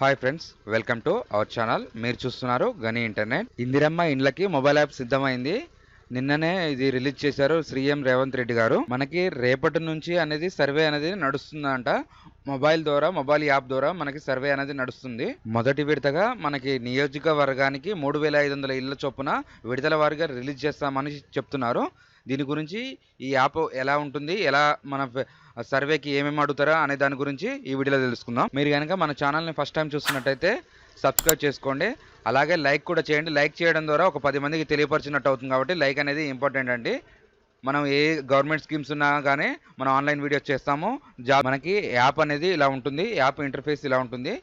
Hi friends welcome to our channel మీరు చూస్తున్నారు గని ఇంటర్నెట్ ఇందిరమ్మ ఇండ్లకి మొబైల్ యాప్ సిద్ధమైంది. నిన్ననే ఇది రిలీజ్ చేశారు శ్రీఎం రేవంత్ రెడ్డి గారు. మనకి రేపటి నుంచి అనేది సర్వే అనేది నడుస్తుందంట. మొబైల్ ద్వారా మొబైల్ యాప్ ద్వారా మనకి సర్వే అనేది నడుస్తుంది. మొదటి విడతగా మనకి నియోజకవర్గానికి మూడు వేల ఐదు వందల ఇళ్ళ చొప్పున విడతల వారిగా రిలీజ్ చేస్తామని చెప్తున్నారు. దీని గురించి ఈ యాప్ ఎలా ఉంటుంది ఎలా మన సర్వేకి ఏమేమి అడుగుతారా అనే దాని గురించి ఈ వీడియోలో తెలుసుకుందాం. మీరు కనుక మన ఛానల్ని ఫస్ట్ టైం చూస్తున్నట్టయితే సబ్స్క్రైబ్ చేసుకోండి. అలాగే లైక్ కూడా చేయండి. లైక్ చేయడం ద్వారా ఒక పది మందికి తెలియపరిచినట్టు అవుతుంది కాబట్టి లైక్ అనేది ఇంపార్టెంట్ అండి. మనం ఏ గవర్నమెంట్ స్కీమ్స్ ఉన్నా కానీ మనం ఆన్లైన్ వీడియోస్ చేస్తాము. జాబ్ మనకి యాప్ అనేది ఇలా ఉంటుంది యాప్ ఇంటర్ఫేస్ ఇలా ఉంటుంది.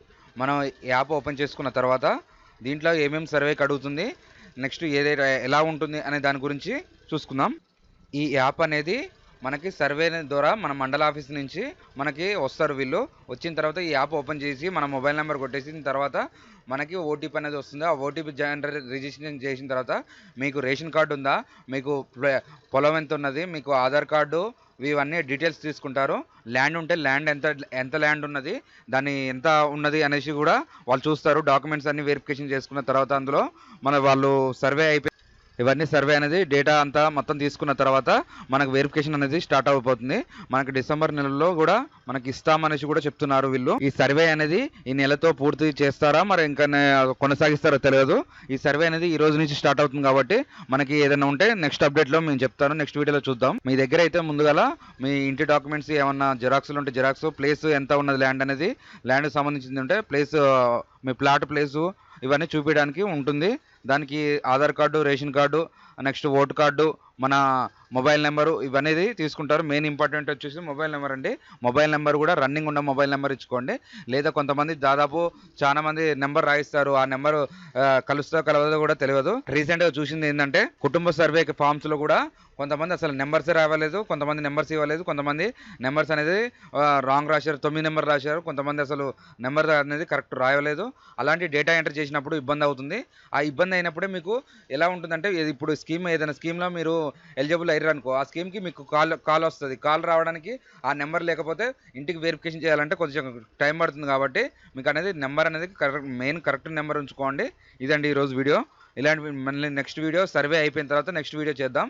మనం యాప్ ఓపెన్ చేసుకున్న తర్వాత దీంట్లో ఏమేమి సర్వేకి అడుగుతుంది నెక్స్ట్ ఏదైతే ఎలా ఉంటుంది అనే దాని గురించి చూసుకుందాం. ఈ యాప్ అనేది మనకి సర్వే ద్వారా మన మండల ఆఫీస్ నుంచి మనకి వస్తారు వీళ్ళు. వచ్చిన తర్వాత ఈ యాప్ ఓపెన్ చేసి మన మొబైల్ నెంబర్ కొట్టేసిన తర్వాత మనకి ఓటీపీ అనేది వస్తుంది. ఆ ఓటీపీ జనరేట్ రిజిస్ట్రేషన్ చేసిన తర్వాత మీకు రేషన్ కార్డు ఉందా మీకు పొలం ఎంత ఉన్నది మీకు ఆధార్ కార్డు ఇవన్నీ డీటెయిల్స్ తీసుకుంటారు. ల్యాండ్ ఉంటే ల్యాండ్ ఎంత ఎంత ల్యాండ్ ఉన్నది దాన్ని ఎంత ఉన్నది అనేసి కూడా వాళ్ళు చూస్తారు. డాక్యుమెంట్స్ అన్ని వెరిఫికేషన్ చేసుకున్న తర్వాత అందులో మన వాళ్ళు సర్వే అయిపోయి ఇవన్నీ సర్వే అనేది డేటా అంతా మొత్తం తీసుకున్న తర్వాత మనకు వెరిఫికేషన్ అనేది స్టార్ట్ అయిపోతుంది మనకి డిసెంబర్ నెలలో కూడా మనకి ఇస్తామనేసి కూడా చెప్తున్నారు వీళ్ళు. ఈ సర్వే అనేది ఈ నెలతో పూర్తి చేస్తారా? మరి ఇంకా కొనసాగిస్తారో తెలియదు. ఈ సర్వే అనేది ఈ రోజు నుంచి స్టార్ట్ అవుతుంది కాబట్టి మనకి ఏదైనా ఉంటే నెక్స్ట్ అప్డేట్లో మేము చెప్తాను. నెక్స్ట్ వీడియోలో చూద్దాం. మీ దగ్గర అయితే ముందుగా మీ ఇంటి డాక్యుమెంట్స్ ఏమన్నా జిరాక్స్లు ఉంటే జిరాక్స్ ప్లేస్ ఎంత ఉన్నది ల్యాండ్ అనేది ల్యాండ్కి సంబంధించింది ఉంటే ప్లేస్ మీ ప్లాట్ ప్లేసు ఇవన్నీ చూపించడానికి ఉంటుంది. దానికి Aadhaar card ration card next vote card మన మొబైల్ నెంబరు ఇవన్నీ తీసుకుంటారు. మెయిన్ ఇంపార్టెంట్ వచ్చేసి మొబైల్ నెంబర్ అండి. మొబైల్ నెంబర్ కూడా రన్నింగ్ ఉన్న మొబైల్ నెంబర్ ఇచ్చుకోండి. లేదా కొంతమంది దాదాపు చాలా మంది నెంబర్ రాయిస్తారు. ఆ నెంబర్ కలుస్తా కలవదో కూడా తెలియదు. రీసెంట్గా చూసింది ఏంటంటే కుటుంబ సర్వే ఫామ్స్లో కూడా కొంతమంది అసలు నెంబర్స్ రావలేదు కొంతమంది నెంబర్స్ ఇవ్వలేదు. కొంతమంది నెంబర్స్ అనేది రాంగ్ రాశారు. తొమ్మిది నెంబర్ రాశారు. కొంతమంది అసలు నెంబర్ అనేది కరెక్ట్ రాయలేదు. అలాంటి డేటా ఎంటర్ చేసినప్పుడు ఇబ్బంది అవుతుంది. ఆ ఇబ్బంది అయినప్పుడే మీకు ఎలా ఉంటుందంటే ఇప్పుడు స్కీమ్ ఏదైనా స్కీమ్లో మీరు ఎలిజిబుల్ అయ్యారు అనుకో ఆ స్కీమ్కి మీకు కాల్ కాల్ వస్తుంది. కాల్ రావడానికి ఆ నెంబర్ లేకపోతే ఇంటికి వెరిఫికేషన్ చేయాలంటే కొంచెం టైం పడుతుంది కాబట్టి మీకు అనేది నెంబర్ అనేది కరెక్ట్ మెయిన్ కరెక్ట్ నెంబర్ ఉంచుకోండి. ఇదండి ఈరోజు వీడియో ఇలాంటి మళ్ళీ నెక్స్ట్ వీడియో సర్వే అయిపోయిన తర్వాత నెక్స్ట్ వీడియో చేద్దాం.